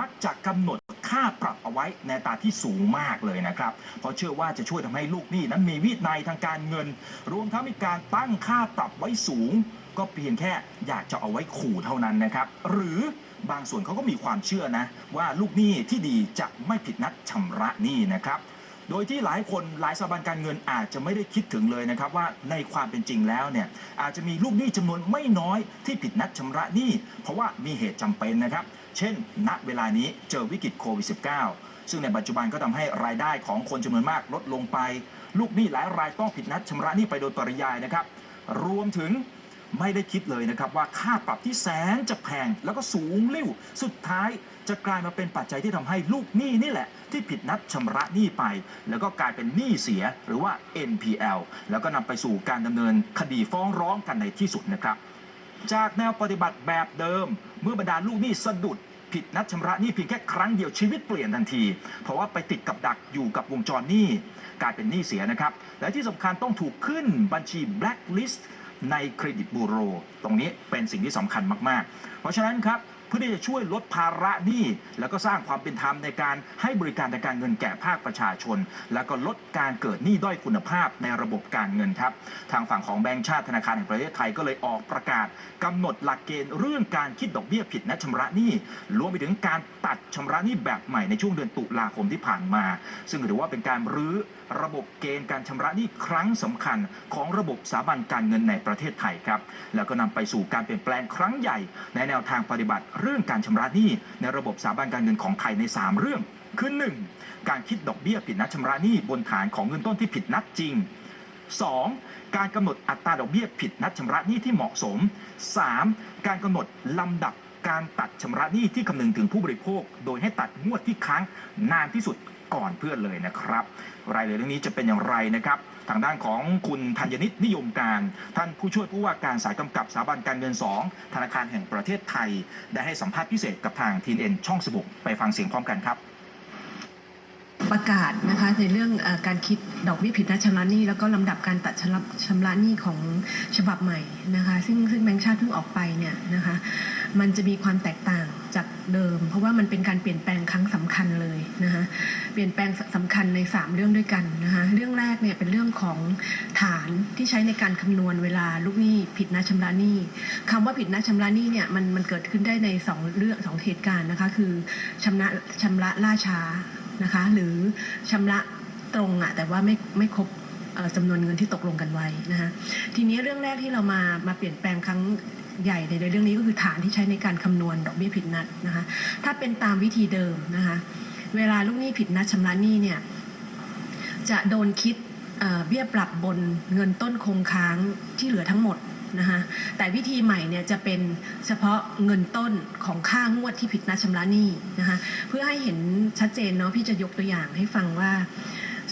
มักจะกำหนดค่าปรับเอาไว้ในตาที่สูงมากเลยนะครับ เพราะเชื่อว่าจะช่วยทำให้ลูกหนี้นั้นมีวินัยทางการเงิน รวมทั้งมีการตั้งค่าปรับไว้สูง ก็เพียงแค่อยากจะเอาไว้ขู่เท่านั้นนะครับ หรือบางส่วนเขาก็มีความเชื่อนะ ว่าลูกหนี้ที่ดีจะไม่ผิดนัดชำระหนี้นะครับ โดยที่หลายคนหลายสถาบันการเงินอาจจะไม่ได้คิดถึงเลยนะครับว่าในความเป็นจริงแล้วเนี่ยอาจจะมีลูกหนี้จำนวนไม่น้อยที่ผิดนัดชำระหนี้เพราะว่ามีเหตุจำเป็นนะครับ เช่น ณเวลานี้เจอวิกฤตโควิด -19 ซึ่งในปัจจุบันก็ทำให้รายได้ของคนจำนวนมากลดลงไป ลูกหนี้หลายรายต้องผิดนัดชำระหนี้ไปโดยปริยายนะครับ รวมถึงไม่ได้คิดเลยนะครับว่าค่าปรับที่แสนจะแพงแล้วก็สูงลิ่วสุดท้าย จะกลายมาเป็นปัจจัยที่ทำให้ลูกหนี้นี่แหละ ที่ผิดนัดชำระหนี้ไป แล้วก็กลายเป็นหนี้เสียหรือว่า NPL แล้วก็นำไปสู่การดำเนินคดีฟ้องร้องกันในที่สุดนะครับ จากแนวปฏิบัติแบบเดิม เมื่อบรรดาลูกหนี้สะดุดผิดนัดชำระหนี้เพียงแค่ครั้งเดียวชีวิตเปลี่ยนทันที เพราะว่าไปติดกับดักอยู่กับวงจรหนี้กลายเป็นหนี้เสียนะครับ และที่สำคัญต้องถูกขึ้นบัญชี blacklist ในเครดิตบูโร ตรงนี้เป็นสิ่งที่สำคัญมาก ๆ เพราะฉะนั้นครับ เพื่อที่จะช่วยลดภาระหนี้แล้วก็สร้างความเป็นธรรมในการให้บริการทางการเงินแก่ภาคประชาชน แล้วก็ลดการเกิดหนี้ด้อยคุณภาพในระบบการเงินครับ ทางฝั่งของแบงก์ชาติธนาคารแห่งประเทศไทยก็เลยออกประกาศกำหนดหลักเกณฑ์เรื่องการคิดดอกเบี้ยผิดนัดชำระหนี้รวมไปถึงการตัดชำระหนี้แบบใหม่ในช่วงเดือนตุลาคมที่ผ่านมา ซึ่งถือว่าเป็นการรื้อ ระบบเกณฑ์การชำระหนี้ครั้งสำคัญของระบบสถาบันการเงินในประเทศไทยครับ แล้วก็นำไปสู่การเปลี่ยนแปลงครั้งใหญ่ ในแนวทางปฏิบัติเรื่องการชำระหนี้ในระบบสถาบันการเงินของไทยใน 3 เรื่อง คือหนึ่งการคิดดอกเบี้ยผิดนัดชำระหนี้บนฐานของเงินต้นที่ผิดนัดจริง 2. การกำหนดอัตราดอกเบี้ยผิดนัดชำระหนี้ที่เหมาะสม 3. การกำหนดลำดับการตัดชำระหนี้ที่คำนึงถึงผู้บริโภค โดยให้ตัดงวดที่ค้างนานที่สุด ก่อนเพื่อนเลยนะครับ รายละเอียดเรื่องนี้จะเป็นอย่างไรนะครับ ทางด้านของคุณธัญนิตนิยมการ ท่านผู้ช่วยผู้ว่าการสายกำกับสถาบันการเงิน 2 ธนาคารแห่งประเทศไทย ได้ให้สัมภาษณ์พิเศษกับทางทีเอ็นช่องสบุกไปฟังเสียงพร้อมกันครับประกาศนะคะในเรื่องอการคิดดอกเบี้ยผิดนัดชำระหนี้แล้วก็ลำดับการตัดชำระชำระหนี้ของฉบับใหม่นะคะ ซึ่งซึ่งแบงค์ชาติเพิ่งออกไปเนี่ยนะคะ มันจะมีความแตกต่าง เดิม เพราะว่ามันเป็นการเปลี่ยนแปลงครั้งสำคัญเลยนะคะเปลี่ยนแปลงสำคัญใน 3 เรื่องด้วยกันนะคะเรื่องแรกเนี่ยเป็นเรื่องของฐานที่ใช้ในการคำนวณเวลาลูกหนี้ผิดนัดชำระหนี้คำว่าผิดนัดชำระหนี้เนี่ยมันมันเกิดขึ้นได้ในสองเรื่องสองเหตุการณ์นะคะคือชำระชำระล่าช้านะคะหรือชำระตรงอะแต่ว่าไม่ไม่ครบจำนวนเงินที่ตกลงกันไว้นะคะทีนี้เรื่องแรกที่เรามามาเปลี่ยนแปลงครั้ง ใหญ่ในเรื่องนี้ก็คือฐานที่ใช้ในการคำนวณดอกเบี้ยผิดนัดนะคะ ถ้าเป็นตามวิธีเดิมนะคะ เวลาลูกหนี้ผิดนัดชำระหนี้เนี่ยจะโดนคิดเบี้ยปรับบนเงินต้นคงค้างที่เหลือทั้งหมดนะคะแต่วิธีใหม่เนี่ยจะเป็นเฉพาะเงินต้นของค่างวดที่ผิดนัดชำระหนี้นะคะเพื่อให้เห็นชัดเจนเนาะพี่จะยกตัวอย่างให้ฟังว่า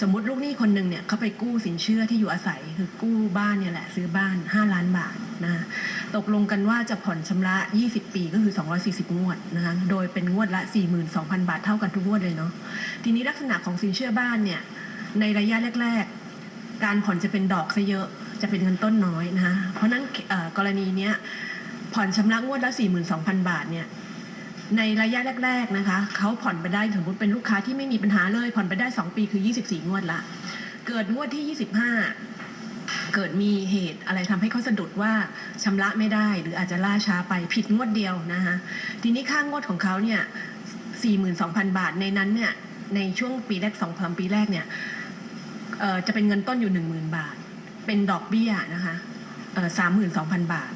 สมมติลูกหนี้คนหนึ่งเนี่ยเขาไปกู้สินเชื่อที่อยู่อาศัย คือกู้บ้านเนี่ยแหละซื้อบ้าน 5 ล้านบาทนะตกลงกันว่าจะผ่อนชำระ 20 ปีก็คือ 240 งวดนะคะโดยเป็นงวดละ 42,000 บาทเท่ากันทุกงวดเลยเนาะทีนี้ลักษณะของสินเชื่อบ้านเนี่ยในระยะแรก ๆ การผ่อนจะเป็นดอกซะเยอะจะเป็นเงินต้นน้อยนะคะเพราะนั้นกรณีเนี้ยผ่อนชำระงวดละ 42,000 บาทเนี่ย ในระยะแรก ๆนะคะเขาผ่อนไปได้สมมติเป็นลูกค้าที่ไม่มีปัญหาเลย ผ่อนไปได้ 2 ปีคือ 24 งวดละ เกิดงวดที่ 25 เกิดมีเหตุอะไรทำให้เขาสะดุดว่าชำระไม่ได้ หรืออาจจะล่าช้าไปผิดงวดเดียวนะคะทีนี้ค่างวดของเขาเนี่ย42,000 บาทในนั้นเนี่ยในช่วงปีแรก2 3ปีแรกเนี่ยจะเป็นเงินต้นอยู่ 10,000 บาท เป็นดอกเบี้ยนะคะสามหมื่นสองพันบาท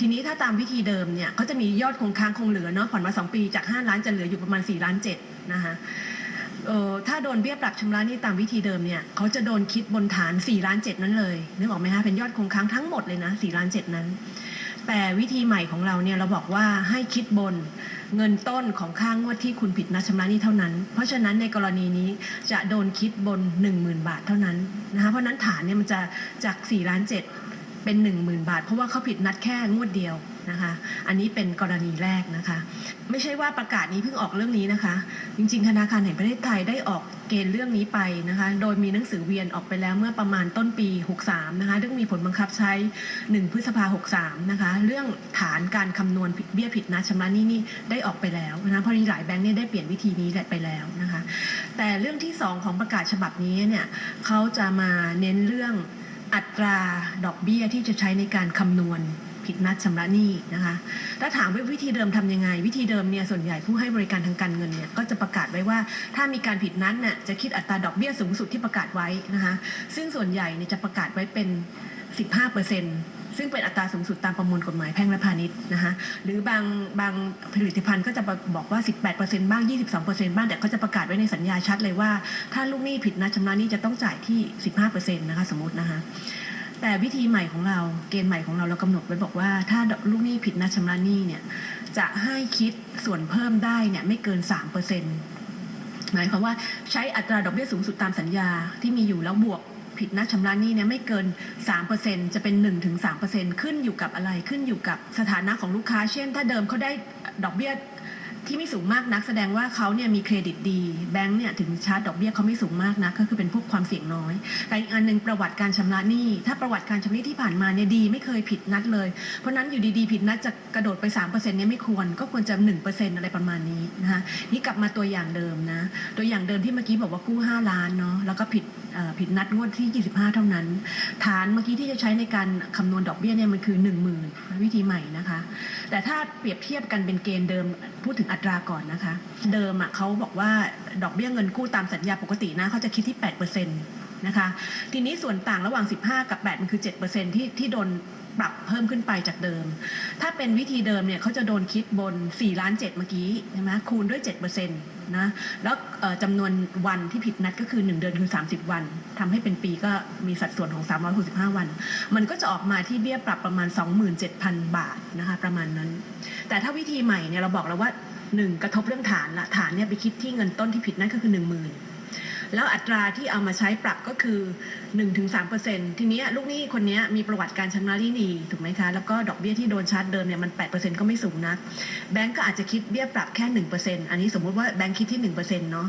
ทีนี้ถ้าตามวิธีเดิมเนี่ยเขาจะมียอดคงค้างคงเหลือเนาะผ่อนมา 2 ปีจาก 5 ล้านจะเหลืออยู่ประมาณ4ล้าน7นะคะเออถ้าโดนเบี้ยปรับชำระหนี้ตามวิธีเดิมเนี่ยเขาจะโดนคิดบนฐาน4ล้าน7นั้นเลยนึกออกไหมคะเป็นยอดคงค้างทั้งหมดเลยนะ4ล้าน7นั้น แต่วิธีใหม่ของเราเนี่ยเราบอกว่าให้คิดบนเงินต้นของค่างวดที่คุณผิดนัดชำระหนี้เท่านั้น เพราะฉะนั้นในกรณีนี้จะโดนคิดบน 10,000 บาทเท่านั้นนะคะเพราะฉะนั้นฐานเนี่ยมันจะจาก4ล้าน7 เป็น 10,000 บาท เพราะว่าเขาผิดนัดแค่งวดเดียวนะคะ อันนี้เป็นกรณีแรกนะคะ ไม่ใช่ว่าประกาศนี้เพิ่งออกเรื่องนี้นะคะ จริงๆ ธนาคารแห่งประเทศไทยได้ออกเกณฑ์เรื่องนี้ไปนะคะ โดยมีหนังสือเวียนออกไปแล้วเมื่อประมาณต้นปี 63 นะคะซึ่งมีผลบังคับใช้ 1 พฤษภา 63 นะคะ เรื่องฐานการคำนวณเบี้ยผิดนัดชำระหนี้นี่ได้ออกไปแล้วนะคะเพราะมีหลายแบงค์เนี่ยได้เปลี่ยนวิธีนี้ไปแล้วนะคะ แต่เรื่องที่ 2 ของประกาศฉบับนี้เนี่ยเขาจะมาเน้นเรื่อง อัตราดอกเบี้ยที่จะใช้ในการคำนวณผิดนัดชำระหนี้นะคะถ้าถามว่าวิธีเดิมทำยังไง วิธีเดิมเนี่ยส่วนใหญ่ผู้ให้บริการทางการเงินเนี่ยก็จะประกาศไว้ว่า ถ้ามีการผิดนัดเนี่ยจะคิดอัตราดอกเบี้ยสูงสุดที่ประกาศไว้นะคะซึ่งส่วนใหญ่เนี่ยจะประกาศไว้เป็น 15% ซึ่งเป็นอัตราสูงสุดตามประมวลกฎหมายแพ่งและพาณิชย์นะคะหรือบางบางผลิตภัณฑ์ก็จะบอกว่า 18%บ้าง 22%บ้างแต่เขาจะประกาศไว้ในสัญญาชัดเลยว่า ถ้าลูกหนี้ผิดนัดชำระหนี้จะต้องจ่ายที่ 15%นะคะสมมตินะคะแต่วิธีใหม่ของเราเกณฑ์ใหม่ของเราเรากำหนดไว้บอกว่า ถ้าลูกหนี้ผิดนัดชำระหนี้เนี่ยจะให้คิดส่วนเพิ่มได้เนี่ยไม่เกิน 3%หมายความว่าใช้อัตราดอกเบี้ยสูงสุดตามสัญญาที่มีอยู่แล้วบวก ผิดนัดชำระหนี้เนี่ยไม่เกิน 3%จะเป็น 1-3%ขึ้นอยู่กับอะไรขึ้นอยู่กับสถานะของลูกค้า เช่น ถ้าเดิมเขาได้ดอกเบี้ย ที่ไม่สูงมากนักแสดงว่าเขาเนี่ยมีเครดิตดี แบงก์เนี่ยถึงชาร์จดอกเบี้ยเขาไม่สูงมากนะก็คือเป็นพวกความเสี่ยงน้อยแต่อีกอันหนึ่งประวัติการชำระหนี้ถ้าประวัติการชำระหนี้ที่ผ่านมาเนี่ยดีไม่เคยผิดนัดเลย เพราะนั้นอยู่ดีๆผิดนัดจะกระโดดไป3%เนี่ยไม่ควรก็ควรจะ1%อะไรประมาณนี้นะคะนี่กลับมาตัวอย่างเดิมนะ ตัวอย่างเดิมที่เมื่อกี้บอกว่ากู้ 5 ล้านเนาะแล้วก็ผิดผิดนัดงวดที่ 25 เท่านั้น ฐานเมื่อกี้ที่จะใช้ในการคำนวณดอกเบี้ยเนี่ยมันคือ 10,000 วิธีใหม่นะคะ แต่ถ้าเปรียบเทียบกันเป็นเกณฑ์เดิมพูดถึงอัตราก่อนนะคะ เดิมอะเขาบอกว่าดอกเบี้ยเงินกู้ตามสัญญาปกตินะเขาจะคิดที่ 8%นะคะทีนี้ส่วนต่างระหว่าง 15 กับ 8 มันคือ 7%ที่ที่โดนปรับเพิ่มขึ้นไปจากเดิม ถ้าเป็นวิธีเดิมเนี่ยเขาจะโดนคิดบน4ล้าน7เมื่อกี้ใช่ไหมคูณด้วย7%นะแล้วจำนวนวันที่ผิดนัดก็คือ 1 เดือนคือ 30 วันทำให้เป็นปีก็มีสัดส่วนของ 365 วัน มันก็จะออกมาที่เบี้ยปรับประมาณ 27,000 บาทนะคะประมาณนั้น แต่ถ้าวิธีใหม่เนี่ยเราบอกแล้วว่า 1กระทบเรื่องฐานละฐานเนี่ยไปคิดที่เงินต้นที่ผิดนั่นก็คือ10,000แล้วอัตราที่เอามาใช้ปรับก็คือ 1-3%ทีเนี้ลูกหนี้คนนี้มีประวัติการชำระหนี้ดีถูกไหมคะ แล้วก็ดอกเบี้ยที่โดนชาร์จเดิมเนี่ยมัน 8%ก็ไม่สูงนัก แบงก์ก็อาจจะคิดเบี้ยปรับแค่ 1%อันนี้สมมุติว่าแบงก์คิดที่ 1%เนาะ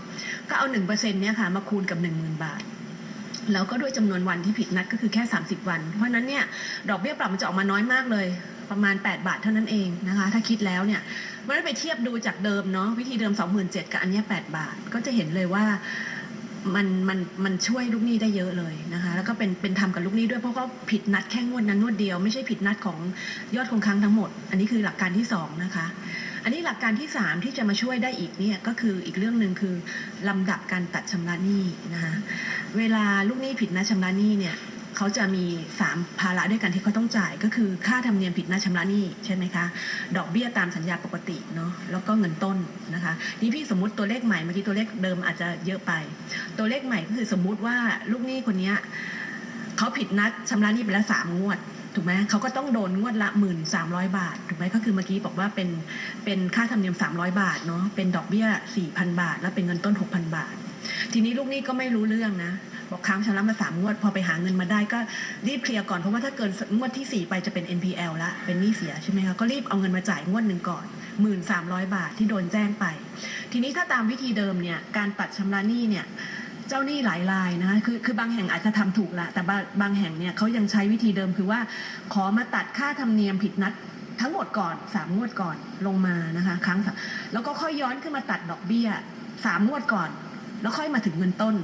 ก็เอา 1%เนี่ยค่ะมาคูณกับ 10,000 บาทแล้วก็ด้วยจำนวนวันที่ผิดนัดก็คือแค่ 30 วัน เพราะฉะนั้นเนี่ยดอกเบี้ยปรับมันจะออกมาน้อยมากเลย ประมาณ 8 บาทเท่านั้นเองนะคะ ถ้าคิดแล้วเนี่ยเมื่อไปเทียบดูจากเดิมเนาะวิธีเดิม 27,000กับอันนี้ 8 บาท ก็จะเห็นเลยว่ามันมันมันช่วยลูกหนี้ได้เยอะเลยนะคะ แล้วก็เป็นเป็นธรรมกับลูกหนี้ด้วยเพราะเขาผิดนัดแค่งวดนั้นงวดเดียวไม่ใช่ผิดนัดของยอดคงค้างทั้งหมด อันนี้คือหลักการที่สองนะคะอันนี้หลักการที่ 3 ที่จะมาช่วยได้อีกเนี่ยก็คืออีกเรื่องหนึ่งคือลำดับการตัดชำระหนี้นะคะเวลาลูกหนี้ผิดนัดชำระหนี้เนี่ย เขาจะมี 3 ภาระด้วยกันที่เขาต้องจ่ายก็คือค่าธรรมเนียมผิดนัดชำระหนี้ใช่ไหมคะดอกเบี้ยตามสัญญาปกติเนาะแล้วก็เงินต้นนะคะนี่พี่สมมติตัวเลขใหม่เมื่อกี้ตัวเลขเดิมอาจจะเยอะไป ตัวเลขใหม่ก็คือสมมุติว่าลูกหนี้คนนี้เขาผิดนัดชำระหนี้ไปแล้วสามงวดถูกไหมเขาก็ต้องโดนงวดละหมื่นสามร้อยบาทถูกไหมก็คือเมื่อกี้บอกว่าเป็นเป็นค่าธรรมเนียมสามร้อยบาทเนาะเป็นดอกเบี้ยสี่พันบาท แล้วเป็นเงินต้นหกพันบาท ทีนี้ลูกหนี้ก็ไม่รู้เรื่องนะ บอกค้างชำระมาสามงวด พอไปหาเงินมาได้ก็รีบเคลียร์ก่อนเพราะว่าถ้าเกินงวดที่สี่ไปจะเป็น NPL ละเป็นหนี้เสียใช่ไหมคะก็รีบเอาเงินมาจ่ายงวดหนึ่งก่อนหมื่นสามร้อยบาทที่โดนแจ้งไป ทีนี้ถ้าตามวิธีเดิมเนี่ยการตัดชำระหนี้เนี่ยเจ้าหนี้หลายรายนะคะคือคือบางแห่งอาจจะทำถูกละแต่บางบางแห่งเนี่ยเขายังใช้วิธีเดิมคือว่า ขอมาตัดค่าธรรมเนียมผิดนัดทั้งหมดก่อนสามงวดก่อนลงมานะคะครั้งแล้วก็ค่อยย้อนขึ้นมาตัดดอกเบี้ยสามงวดก่อน แล้วค่อยมาถึงเงินต้น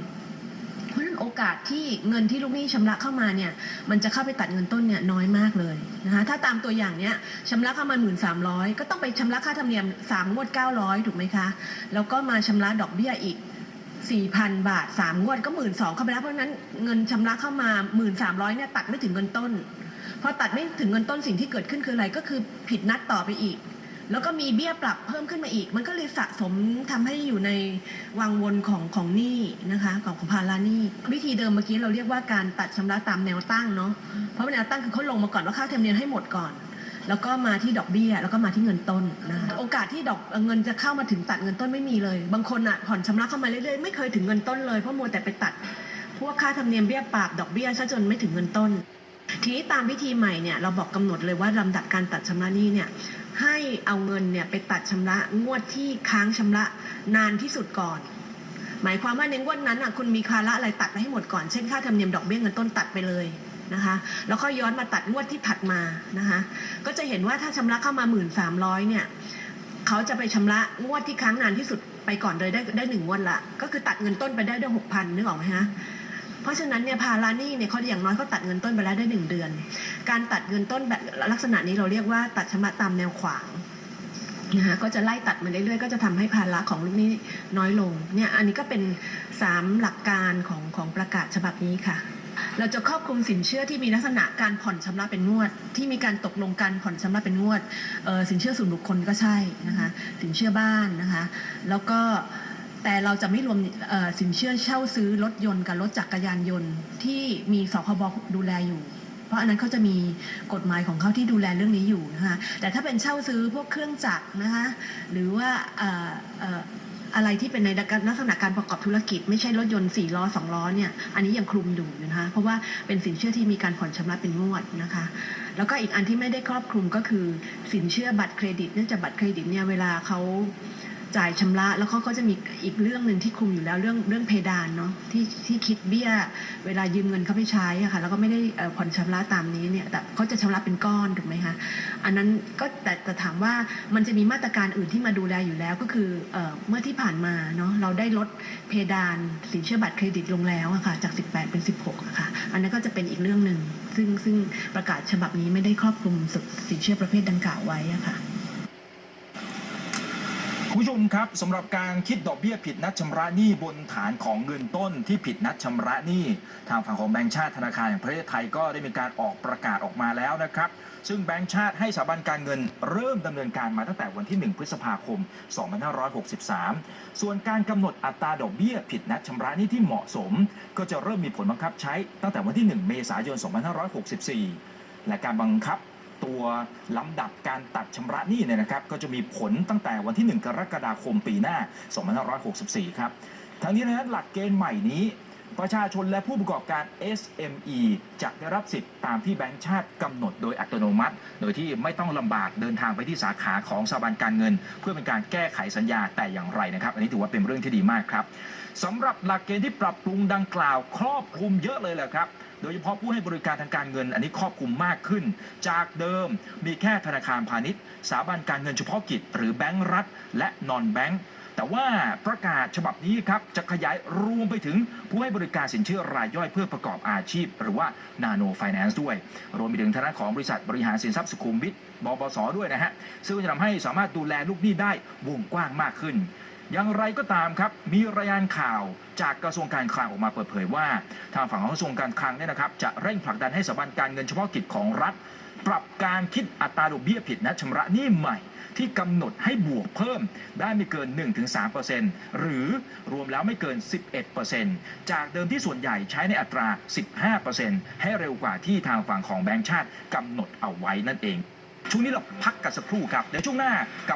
โอกาสที่เงินที่ลูกหนี้ชำระเข้ามาเนี่ยมันจะเข้าไปตัดเงินต้นเนี่ยน้อยมากเลยนะคะถ้าตามตัวอย่างเนี้ยชำระเข้ามาหมื่นสามร้อยก็ต้องไปชำระค่าธรรมเนียมสามงวดเก้าร้อยถูกไหมคะแล้วก็มาชำระดอกเบี้ยอีก4,000 บาท 3 งวดก็ 1 2ื่นเข้าไปแล้วเพราะฉะนั้นเงินชำระเข้ามา 1,300เนี่ยตัดไม่ถึงเงินต้น พอตัดไม่ถึงเงินต้นสิ่งที่เกิดขึ้นคืออะไรก็คือผิดนัดต่อไปอีก แล้วก็มีเบี้ยปรับเพิ่มขึ้นมาอีก มันก็เลยสะสมทำให้อยู่ในวังวนของของหนี้นะคะของของภาระหนี้วิธีเดิมเมื่อกี้เราเรียกว่าการตัดชำระตามแนวตั้งเนาะเพราะแนวตั้งคือเขาลงมาก่อนว่าค่าธรรมเนียมให้หมดก่อน แล้วก็มาที่ดอกเบี้ยแล้วก็มาที่เงินต้นนะคะโอกาสที่ดอกเงินจะเข้ามาถึงตัดเงินต้นไม่มีเลย บางคนอะผ่อนชำระเข้ามาเรื่อยๆไม่เคยถึงเงินต้นเลยเพราะมัวแต่ไปตัด พวกค่าธรรมเนียมเบี้ยปรับดอกเบี้ยซะจนไม่ถึงเงินต้น ทีนี้ตามวิธีใหม่เนี่ยเราบอกกำหนดเลยว่าลำดับการตัดชำระหนี้เนี่ยให้เอาเงินเนี่ยไปตัดชำระงวดที่ค้างชำระนานที่สุดก่อน หมายความว่าในงวดนั้นอะคุณมีภาระอะไรตัดไปให้หมดก่อน เช่นค่าธรรมเนียมดอกเบี้ยเงินต้นตัดไปเลยนะคะแล้วก็ย้อนมาตัดงวดที่ถัดมานะคะก็จะเห็นว่าถ้าชำระเข้ามาหมื่นสามร้อยเนี่ยเขาจะไปชำระงวดที่ค้างนานที่สุดไปก่อนเลยได้ได้หนึ่งงวดละก็คือตัดเงินต้นไปได้ด้วยหกพันนึกออกไหมฮะ เพราะฉะนั้นเนี่ยภาระหนี้เนี่ยเขาอย่างน้อยเขาตัดเงินต้นไปแล้วได้หนึ่งเดือน การตัดเงินต้นแบบลักษณะนี้เราเรียกว่าตัดชำระตามแนวขวางนะคะก็จะไล่ตัดมาเรื่อยๆ ก็จะทำให้ภาระของลูกนี้น้อยลงเนี่ยอันนี้ก็เป็นสามหลักการของของประกาศฉบับนี้ค่ะ เราจะครอบคลุมสินเชื่อที่มีลักษณะการผ่อนชำระเป็นงวด ที่มีการตกลงการผ่อนชำระเป็นงวดสินเชื่อส่วนบุคคลก็ใช่นะคะสินเชื่อบ้านนะคะ แล้วก็ แต่เราจะไม่รวมสินเชื่อเช่าซื้อรถยนต์กับรถจักรยานยนต์ที่มีสคบดูแลอยู่ เพราะอันนั้นเขาจะมีกฎหมายของเขาที่ดูแลเรื่องนี้อยู่นะคะแต่ถ้าเป็นเช่าซื้อพวกเครื่องจักรนะคะหรือว่าอะไรที่เป็นในลักษณะการประกอบธุรกิจ ไม่ใช่รถยนต์4ล้อ2ล้อเนี่ยอันนี้ยังคลุมอยู่นะคะเพราะว่าเป็นสินเชื่อที่มีการผ่อนชำระเป็นงวดนะคะ แล้วก็อีกอันที่ไม่ได้ครอบคลุมก็คือสินเชื่อบัตรเครดิตเนื่องจากบัตรเครดิตเนี่ยเวลาเขา จ่ายชำระแล้วเขาก็จะมีอีกเรื่องหนึ่งที่คลุมอยู่แล้วเรื่องเรื่องเพดานเนาะที่ที่คิดเบี้ย เวลายืมเงินเขาไปใช้อะค่ะแล้วก็ไม่ได้ผ่อนชำระตามนี้เนี่ยแต่เขาจะชำระเป็นก้อนถูกไหมคะอันนั้นก็แต่แต่ถามว่ามันจะมีมาตรการอื่นที่มาดูแลอยู่แล้วก็คือเอเมื่อที่ผ่านมาเนาะเราได้ลดเพดานสินเชื่อบัตรเครดิตลงแล้วอะค่ะจาก 18 เป็น 16อะค่ะอันนั้นก็จะเป็นอีกเรื่องหนึ่งซึ่งซึ่งประกาศฉบับนี้ไม่ได้ครอบคลุมสินเชื่อประเภทดังกล่าวไว้อะค่ะ ผู้ชมครับสำหรับการคิดดอกเบี้ยผิดนัดชำระหนี้บนฐานของเงินต้นที่ผิดนัดชำระหนี้ทางฝั่งของแบงก์ชาติธนาคารแห่งประเทศไทยก็ได้มีการออกประกาศออกมาแล้วนะครับ ซึ่งแบงก์ชาติให้สถาบันการเงินเริ่มดำเนินการมาตั้งแต่วันที่ 1 พฤษภาคม 2563 ส่วนการกำหนดอัตราดอกเบี้ยผิดนัดชำระหนี้ที่เหมาะสม ก็จะเริ่มมีผลบังคับใช้ตั้งแต่วันที่ 1 เมษายน 2564 และการบังคับ ตัวลำดับการตัดชำระหนี้เนี่ยนะครับก็จะมีผลตั้งแต่วันที่ 1 กรกฎาคมปีหน้า 2564 ครับทั้งนี้นะหลักเกณฑ์ใหม่นี้ ประชาชนและผู้ประกอบการ SME จะได้รับสิทธิ์ตามที่แบงก์ชาติกำหนดโดยอัตโนมัติ โดยที่ไม่ต้องลำบากเดินทางไปที่สาขาของสถาบันการเงิน เพื่อเป็นการแก้ไขสัญญาแต่อย่างไรนะครับ อันนี้ถือว่าเป็นเรื่องที่ดีมากครับสำหรับหลักเกณฑ์ที่ปรับปรุงดังกล่าว ครอบคลุมเยอะเลยแหละครับ โดยเฉพาะผู้ให้บริการทางการเงิน อันนี้ครอบคลุมมากขึ้น จากเดิมมีแค่ธนาคารพาณิชย์ สถาบันการเงินเฉพาะกิจ หรือแบงก์รัฐ และนอนแบงก์แต่ว่าประกาศฉบับนี้ครับจะขยายรวมไปถึงผู้ให้บริการสินเชื่อรายย่อยเพื่อประกอบอาชีพ หรือว่านาโนไฟแนนซ์ด้วย รวมไปถึงทางด้าของบริษัทบริหารสินทรัพย์สุขุมวิทบปสด้วยนะฮะซึ่งจะทำให้สามารถดูแลลูกหนี้ได้วงกว้างมากขึ้น อย่างไรก็ตามครับ มีรายงานข่าวจากกระทรวงการคลังออกมาเปิดเผยว่า ทางฝั่งของกระทรวงการคลังเนี่ยนะครับ จะเร่งผลักดันให้สถาบันการเงินเฉพาะกิจของรัฐ ปรับการคิดอัตราดอกเบี้ยผิดนัดชำระหนี้ใหม่ ที่กำหนดให้บวกเพิ่มได้ไม่เกิน 1-3%หรือรวมแล้วไม่เกิน 11%จากเดิมที่ส่วนใหญ่ใช้ในอัตรา 15%ให้เร็วกว่าที่ทางฝั่งของแบงก์ชาติกำหนดเอาไว้นั่นเองช่วงนี้เราพักกันสักครู่ครับเดี๋ยวช่วงหน้ากับ